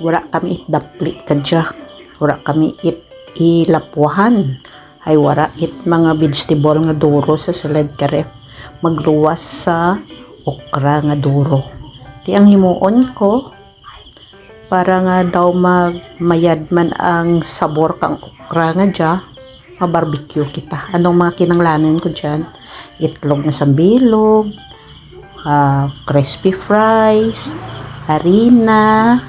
wala kami itdapli kadya. Wala kami it ilapwahan ay wala it mga vegetable nga duro sa salad karef magluwas sa okra nga duro. Ti ang himuon ko para nga daw magmayad man ang sabor kang okra nga dya mabarbecue kita. Anong mga kinanglanan ko dyan? Itlog na sambilog ah, crispy fries harina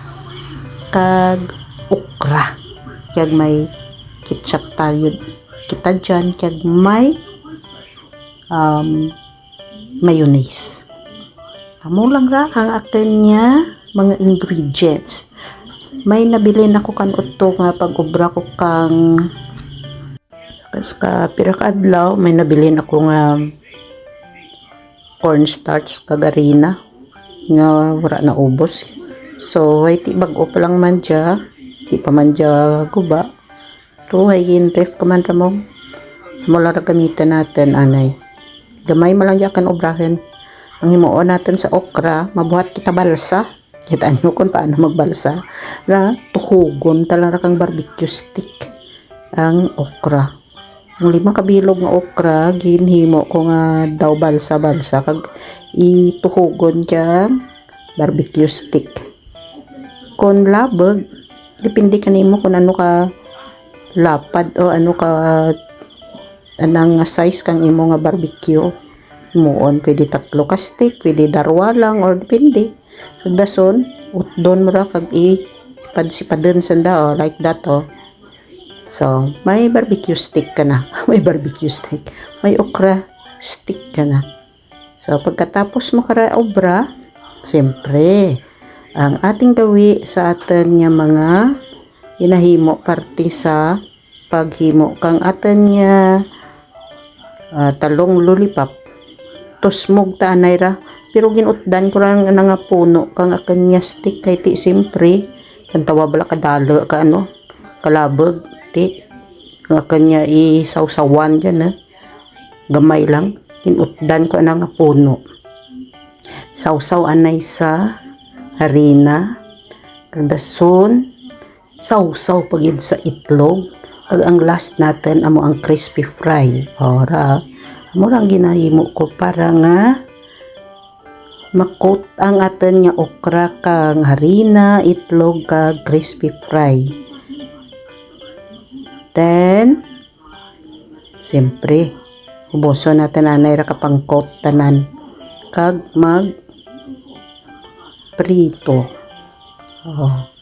kag okra. Kag may ketchup tayo. Kita dyan. Kag may um, mayonnaise. Amo lang ra ang akin niya mga ingredients. May nabili na ko kan utto nga pag ubra ko kang kas ka pira may nabili na ko nga cornstarch kag harina nga wala na ubos so ay ti bag-o pa lang man dya di pa man dya guba. To ay gin ref ka man mo mula ra gamitan natin anay. Gamay man lang dya kan obrahin. Ang himuon natin sa okra mabuhat kita balsa. Kita nyo kung paano magbalsa. Na tuhugon talaga kang barbecue stick ang okra. Ang lima kabilog nga okra ginhimo ko nga daw balsa balsa kag ituhugon kang barbecue stick kon labag depende kanimo kung ano ka lapad o ano ka anang size kang imo nga barbecue muon. Pwede tatlo ka stick pwede darwa lang or depende. Kag dason utdon mo kag i padsipaden sanda oh, like that oh. So may barbecue stick ka na. May barbecue stick may okra stick ka na. So pagkatapos mo kara obra siyempre ang ating gawi sa atin nga mga inahimo parte sa paghimo. Kang atin nga ah, talong lollipop. Tusmog ta anay pero ginutdan ko lang nga nga puno kang akan nga stick kay ti simpre. Kan tawa bala kadalo ka ano kalabog ti. Nga kanya isawsawan dyan eh. gamay lang. Ginutdan ko na nga puno. Sawsaw anay sa harina kag dason sawsaw pagid sa itlog. Kag ang last natin amo ang crispy fry. Ora amo lang ginahimo ko para nga makot ang atin nga okra kang harina itlog kag crispy fry. Then siyempre uboso natin anay ra kapang coat tanan. Kag mag prito oh.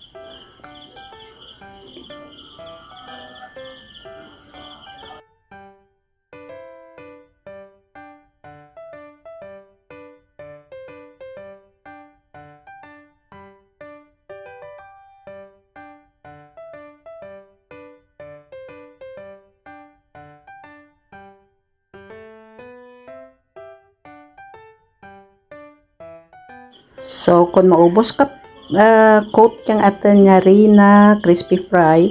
So, kung maubos ka uh, coat kang atin nga rina, crispy fry,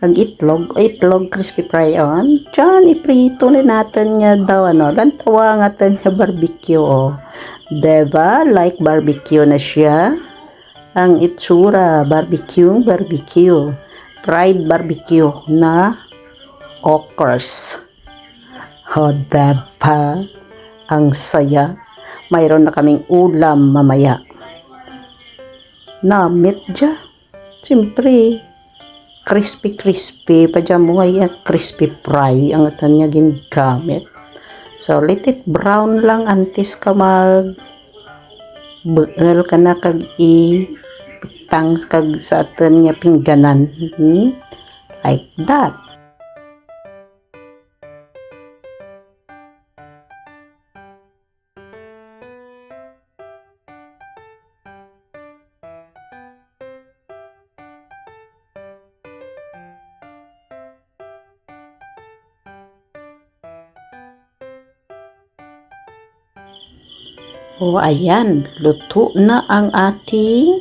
ang itlog, itlog crispy fry on, dyan, iprito na natin nga daw, ano, lantawa nga atin nga barbecue, oh. Diba? Like barbecue na siya. Ang itsura, barbecue, barbecue. Fried barbecue na okras. Oh, diba? Ang saya mayroon na kaming ulam mamaya. Namit dya. Siyempre, crispy-crispy. Pa dyan mo nga crispy fry ang atan niya ginagamit. So, let it brown lang antes ka mag buel ka na kag i tang kag sa atan niya pingganan. Hmm? Like that. O ayan, luto na ang ating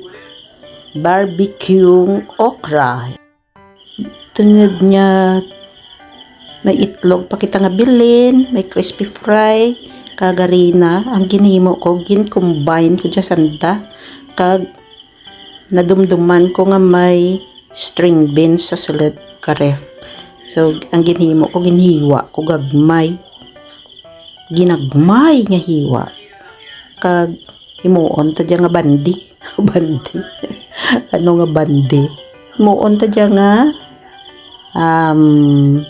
barbecue okra. Tungod niya may itlog pa kita nga bilin, may crispy fry, kagarina, ang ginhimo ko, gin-combine ko dyan sanda, kag nadumduman ko nga may string beans sa sulod ka ref. So, ang ginhimo ko, ginhiwa ko gagmay. Ginagmay nga hiwa. Kag, himuon ta nga bandi. bandi. ano nga bandi? Himuon ta nga um,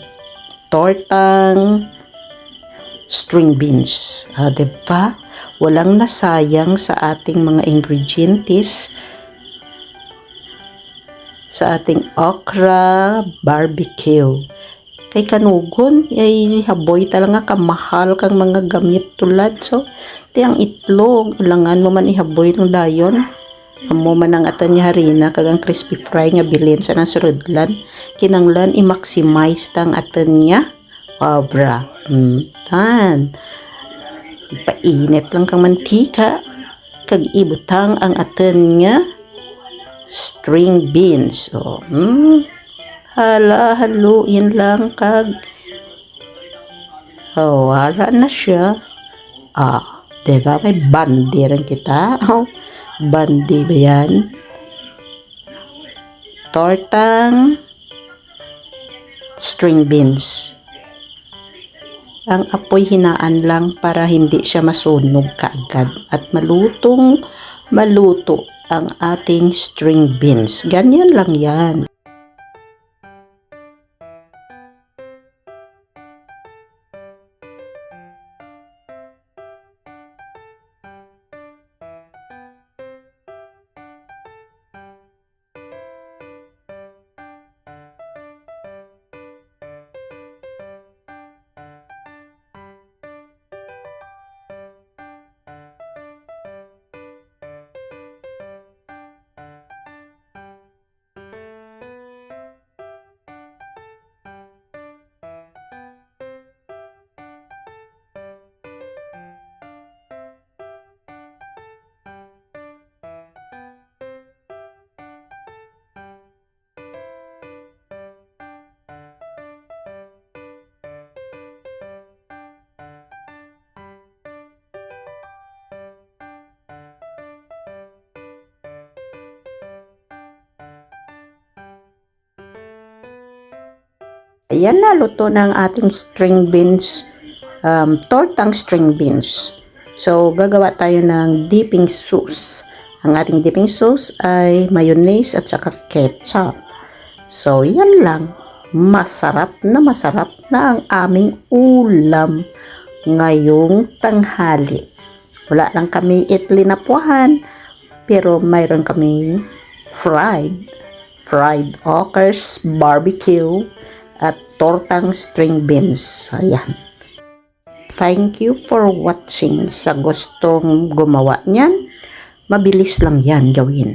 tortang string beans. Ah, diba? Walang nasayang sa ating mga ingredientes sa ating okra barbecue. Kay kanugon, ay haboy talaga kamahal kang mga gamit tulad. So, ti ang itlog, ilangan mo man ihaboy ng dayon. Amo man ang atan niya harina, kagang crispy fry nga bilin sa nang surudlan. Kinanglan, i-maximize tang atan niya. Obra. Mm, tan. Painit lang kang mantika. Kag ibutang ang atan niya string beans. So, hmm, hala, haluin lang kag wala na siya. Ah, diba? May bandi rin kita. Oh, bandi ba yan? Tortang string beans. Ang apoy hinaan lang para hindi siya masunog kaagad at malutong maluto ang ating string beans. Ganyan lang yan. Ayan na, luto ng ating string beans, um, tortang string beans. So, gagawa tayo ng dipping sauce. Ang ating dipping sauce ay mayonnaise at saka ketchup. So, yan lang. Masarap na masarap na ang aming ulam ngayong tanghali. Wala lang kami itli na puwahan, pero mayroon kami fried, fried okras, barbecue, tortang string beans. Ayan. Thank you for watching. Sa gustong gumawa niyan, mabilis lang yan gawin.